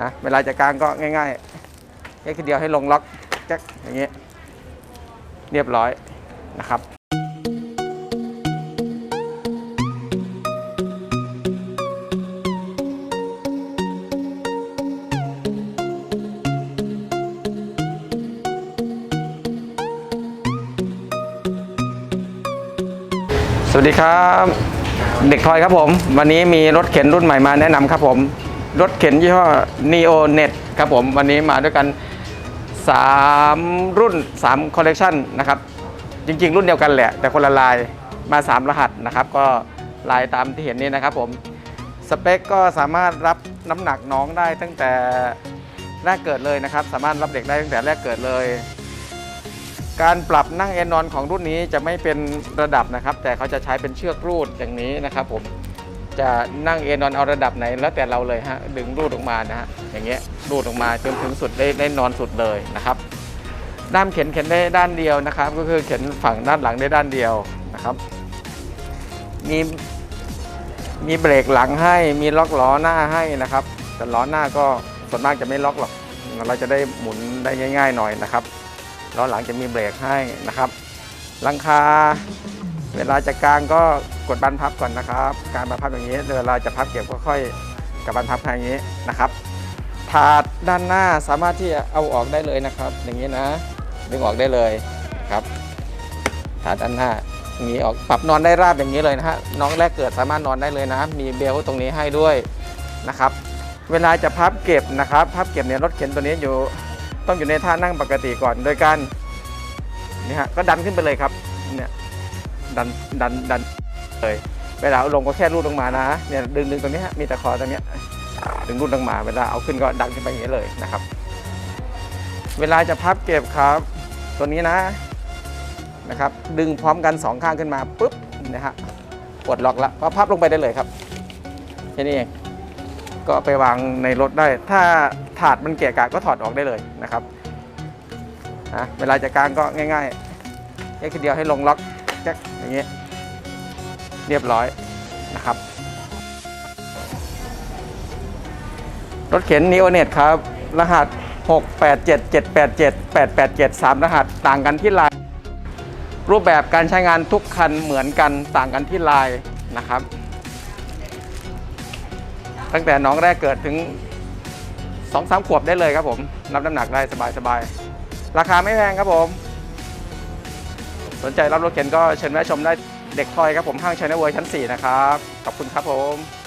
นะเวลาจะกางก็ง่ายๆแค่ทีเดียวให้ลงล็อกแจ็คอย่างเงี้ยเรียบร้อยนะครับสวัสดีครับ เด็กทอยครับผม วันนี้มีรถเข็นรุ่นใหม่มาแนะนำครับผม รถเข็นยี่ห้อ Neo Net ครับผมวันนี้มาด้วยกัน 3 รุ่น3คอลเลกชันนะครับ จริง ๆ รุ่นเดียวกันแหละ แต่คนละลายมา 3 รหัสนะครับ ก็ลายตามที่เห็นนี่นะครับผม สเปคก็สามารถรับน้ำหนักน้องได้ตั้งแต่แรกเกิดเลยนะครับ สามารถรับเด็กได้ตั้งแต่แรกเกิดเลย การปรับนั่งเอนนอนของรุ่นนี้จะไม่เป็นระดับนะครับ แต่เขาจะใช้เป็นเชือกรูดอย่างนี้นะครับผม จะนั่งเอนนอนเอาระดับไหนแล้วแต่เราเลยฮะดึงรูดออกมานะฮะอย่างเงี้ยรูดออกมาจนถึงสุดได้ได้นอนสุดเลยนะครับ ด้ามเข็นเข็นได้ด้านเดียวนะครับ ก็คือเข็นฝั่งด้านหลังได้ด้านเดียวนะครับ มีมีเบรกหลังให้มีล็อกล้อหน้าให้นะครับ แต่ล้อหน้าก็ส่วนมากจะไม่ล็อกหรอกเราจะได้หมุนได้ง่าย ๆ หน่อยนะครับล้อหลังจะมีเบรกให้นะครับหลังคา เวลาจะกางก็กดบันพับก่อนนะครับ การบันพับอย่างนี้เวลาจะพับเก็บก็ค่อยกับบันพับทางอย่างนี้นะครับ ถาดด้านหน้าสามารถที่จะเอาออกได้เลยนะครับ อย่างนี้นะดึงออกได้เลยครับ ถาดด้านหน้าอย่างนี้ออกปรับนอนได้ราบอย่างนี้เลยนะฮะน้องแรกเกิดสามารถนอนได้เลยนะ มีเบลตรงนี้ให้ด้วยนะครับ เวลาจะพับเก็บนะครับพับเก็บเนี่ยรถเข็นตัวนี้อยู่ต้องอยู่ในท่านั่งปกติก่อนโดยการนี่ฮะก็ดันขึ้นไปเลยครับเนี่ย ดันดันดันเลยเวลาเอาลงก็แค่รูดลงมานะเนี่ยดึงดึงตรงนี้ฮะมีตะขอตรงนี้ดึงรูดลงมาเวลาเอาขึ้นก็ดันขึ้นไปอย่างนี้เลยนะครับ เวลาจะพับเก็บครับ ตัวนี้นะนะครับ ดึงพร้อมกันสองข้างขึ้นมาปุ๊บนะฮะปลดล็อกแล้วก็พับลงไปได้เลยครับแค่นี้เองก็ไปวางในรถได้ ถ้าถาดมันเกะกะก็ถอดออกได้เลยนะครับนะเวลาจะกางก็ง่ายๆแค่ทีเดียวให้ลงล็อก แจ็คอย่างเงี้ยเรียบร้อยนะครับ รถเข็น n e o n e t ครับ รหัส 687787887 3 รหัสต่างกันที่ลาย รูปแบบการใช้งานทุกคันเหมือนกันต่างกันที่ลายนะครับ ตั้งแต่น้องแรกเกิดถึง2อสขวบได้เลยครับผม รับน้ำหนักได้สบายๆ ราคาไม่แพงครับผม สนใจรับรถเข็นก็เชิญแวะชมได้เด็กทอยครับผมห้างชัยนเวอร์ชั้น 4 นะครับ ขอบคุณครับผม